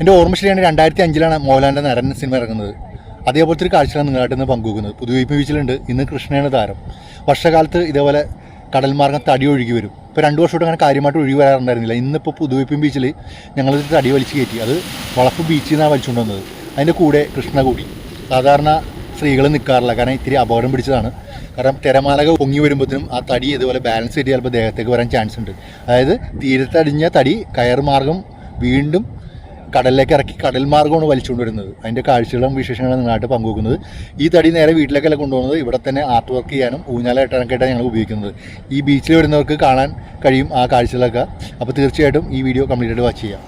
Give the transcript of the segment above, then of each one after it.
എന്റെ ഓർമ്മ ശരിയാണ് രണ്ടായിരത്തി അഞ്ചിലാണ് മോഹൻലാലിന്റെ നടൻ സിനിമ ഇറങ്ങുന്നത്. അതേപോലത്തെ ഒരു കാഴ്ചയാണ് നിങ്ങളായിട്ട് ഇന്ന് പങ്കുവെക്കുന്നത്. പുതുവൈപ്പ് ബീച്ചിലുണ്ട്. ഇന്ന് കൃഷ്ണയാണ് താരം. വർഷകാലത്ത് ഇതേപോലെ കടൽ മാർഗം തടി ഒഴുകി വരും. ഇപ്പോൾ രണ്ട് വർഷമായിട്ട് അങ്ങനെ കാര്യമായിട്ട് ഒഴുകി വരാറുണ്ടായിരുന്നില്ല. ഇന്നിപ്പോൾ പുതുവൈപ്പും ബീച്ചിൽ ഞങ്ങൾ തടി വലിച്ചു കയറ്റി. അത് വളപ്പ് ബീച്ചിൽ നിന്നാണ് വലിച്ചുകൊണ്ട് വന്നത്. അതിന്റെ കൂടെ കൃഷ്ണ കൂടി. സാധാരണ സ്ത്രീകൾ നിൽക്കാറില്ല കാരണം ഇത്തിരി അപകടം പിടിച്ചതാണ്. കാരണം തിരമാലക പൊങ്ങി വരുമ്പോഴത്തേനും ആ തടി ഇതുപോലെ ബാലൻസ് ചെയ്ത് ചിലപ്പോൾ ദേഹത്തേക്ക് വരാൻ ചാൻസ് ഉണ്ട്. അതായത് തീരത്തടിഞ്ഞ തടി കയർ മാർഗം വീണ്ടും കടലിലേക്ക് ഇറക്കി കടൽ മാർഗമാണ് വലിച്ചുകൊണ്ട് വരുന്നത് അതിന്റെ കാഴ്ചകളും വിശേഷങ്ങളും നിങ്ങളായിട്ട് പങ്കുവെക്കുന്നത്. ഈ തടി നേരെ വീട്ടിലേക്കല്ല കൊണ്ടുപോകുന്നത്. ഇവിടെ തന്നെ ആർട്ട് വർക്ക് ചെയ്യാനും ഊഞ്ഞാലായിട്ടാണ് ഞങ്ങൾ ഉപയോഗിക്കുന്നത്. ഈ ബീച്ചിൽ വരുന്നവർക്ക് കാണാൻ കഴിയും ആ കാഴ്ചകളൊക്കെ. അപ്പോൾ തീർച്ചയായിട്ടും ഈ വീഡിയോ കംപ്ലീറ്റ് ആയിട്ട് വാച്ച് ചെയ്യാം.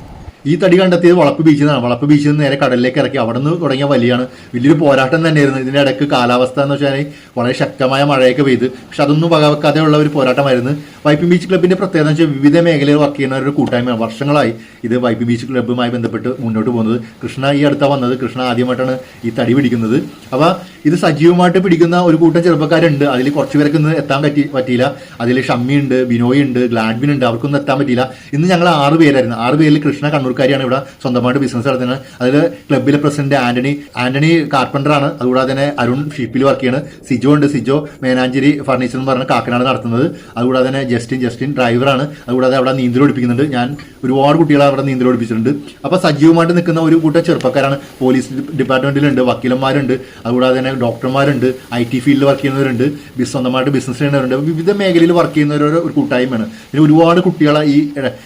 ഈ തടി കണ്ടെത്തിയത് വളപ്പ് ബീച്ചിൽ നിന്നാണ് വളപ്പ് ബീച്ചിൽ നിന്ന് നേരെ കടലിലേക്ക് ഇറക്കി. അവിടെ നിന്ന് തുടങ്ങിയ വലിയാണ്. വലിയൊരു പോരാട്ടം തന്നെയായിരുന്നു. ഇതിന്റെ ഇടയ്ക്ക് കാലാവസ്ഥ എന്ന് വെച്ചാൽ വളരെ ശക്തമായ മഴയൊക്കെ പെയ്ത്. പക്ഷെ അതൊന്നും വകവെക്കാതെ ഉള്ള ഒരു പോരാട്ടമായിരുന്നു. വൈപ്പിൻ ബീച്ച് ക്ലബിന്റെ പ്രത്യേകത എന്ന് വെച്ചാൽ വിവിധ മേഖലയിൽ വർക്ക് ചെയ്യുന്ന ഒരു കൂട്ടായ്മയാണ്. വർഷങ്ങളായി ഇത് വൈപ്പിൻ ബീച്ച് ക്ലബ്ബുമായി ബന്ധപ്പെട്ട് മുന്നോട്ട് പോകുന്നത്. കൃഷ്ണ ഈ അടുത്താണ് വന്നത്. കൃഷ്ണ ആദ്യമായിട്ടാണ് ഈ തടി പിടിക്കുന്നത്. അപ്പോൾ ഇത് സജീവമായിട്ട് പിടിക്കുന്ന ഒരു കൂട്ടം ചെറുപ്പക്കാരുണ്ട്. അതിൽ കുറച്ച് പേർക്ക് ഇന്ന് എത്താൻ പറ്റി പറ്റിയില്ല. അതിൽ ഷമ്മി ഉണ്ട് ബിനോയ് ഉണ്ട് ഗ്ലാഡ്വിൻ ഉണ്ട് അവർക്കൊന്നും എത്താൻ പറ്റിയില്ല. ഇന്ന് ഞങ്ങൾ ആറ് പേരായിരുന്നു. ആറ് പേരിൽ കൃഷ്ണ കണ്ണൂർക്കാരിയാണ് ഇവിടെ സ്വന്തമായിട്ട് ബിസിനസ് നടത്തുന്നത്. അതിൽ ക്ലബിലെ പ്രസിഡന്റ് ആന്റണി ആന്റണി കാർപ്പന്ററാണ് അതുകൂടാതെ തന്നെ അരുൺ ഷിപ്പിൽ വർക്ക് ചെയ്യാണ്. സിജോ ഉണ്ട്. സിജോ മേനാഞ്ചേരി ഫർണിച്ചർ എന്ന് പറഞ്ഞ കാക്കനാട് നടത്തുന്നത്. അതുകൂടാതെ തന്നെ ജസ്റ്റിൻ ജസ്റ്റിൻ ഡ്രൈവറാണ് അതുകൂടാതെ അവിടെ നീന്തൽ ഓടിപ്പിക്കുന്നുണ്ട് ഞാൻ ഒരുപാട് കുട്ടികളെ അവിടെ നീന്തൽ ഓടിപ്പിച്ചിട്ടുണ്ട് അപ്പോൾ സജീവമായിട്ട് നിൽക്കുന്ന ഒരു കൂട്ടം ചെറുപ്പക്കാരാണ്. പോലീസ് ഡിപ്പാർട്ട്മെന്റിലുണ്ട് വക്കീലന്മാരുണ്ട്. അതുകൂടാതെ തന്നെ ഡോക്ടർമാരുണ്ട് ഐ ടി ഫീൽഡിൽ വർക്ക് ചെയ്യുന്നവരുണ്ട് സ്വന്തമായിട്ട് ബിസിനസ് ചെയ്യുന്നവരുണ്ട്. വിവിധ മേഖലയിൽ വർക്ക് ചെയ്യുന്നവർ ഒരു കൂട്ടായ്മയാണ്. പിന്നെ ഒരുപാട് കുട്ടികളെ ഈ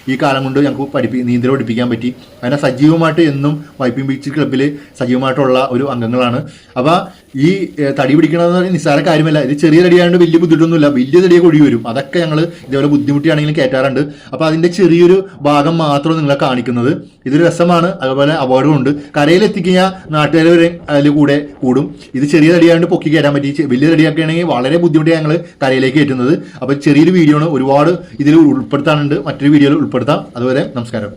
ഈ കാലം കൊണ്ട് ഞങ്ങൾക്ക് പഠിപ്പി നീന്തൽ പഠിപ്പിക്കാൻ പറ്റി. അങ്ങനെ സജീവമായിട്ട് എന്നും വൈപ്പിൻ ബീച്ച് ക്ലബ്ബിൽ സജീവമായിട്ടുള്ള ഒരു അംഗങ്ങളാണ്. അപ്പോൾ ഈ തടി പിടിക്കണമെന്ന് പറഞ്ഞാൽ നിസ്സാര കാര്യമല്ല. ഇത് ചെറിയ തടിയായതുകൊണ്ട് വലിയ ബുദ്ധിമുട്ടൊന്നുമില്ല. വലിയ തടിയൊക്കെ ഒഴി വരും. അതൊക്കെ ഞങ്ങൾ ഇതേപോലെ ബുദ്ധിമുട്ടിയാണെങ്കിലും കയറ്റാറുണ്ട് അപ്പോൾ അതിന്റെ ചെറിയൊരു ഭാഗം മാത്രം നിങ്ങളെ കാണിക്കുന്നത്. ഇതൊരു രസമാണ്. അതുപോലെ അവാർഡും ഉണ്ട്. കരയിലെത്തിക്കഴിഞ്ഞാൽ നാട്ടുകാർ വരെ അതിൽ കൂടെ കൂടും. ഇത് ചെറിയ തടിയാണ്ട് പൊക്കി കയറ്റാൻ പറ്റി. വലിയ തടിയൊക്കെ ആണെങ്കിൽ വളരെ ബുദ്ധിമുട്ടിയാണ് ഞങ്ങൾ കരയിലേക്ക് കയറ്റുന്നത് അപ്പോൾ ചെറിയൊരു വീഡിയോ ആണ് ഒരുപാട് ഇതിൽ ഉൾപ്പെടുത്താനുണ്ട്. മറ്റൊരു വീഡിയോയിൽ ഉൾപ്പെടുത്താം. അതുവരെ നമസ്കാരം.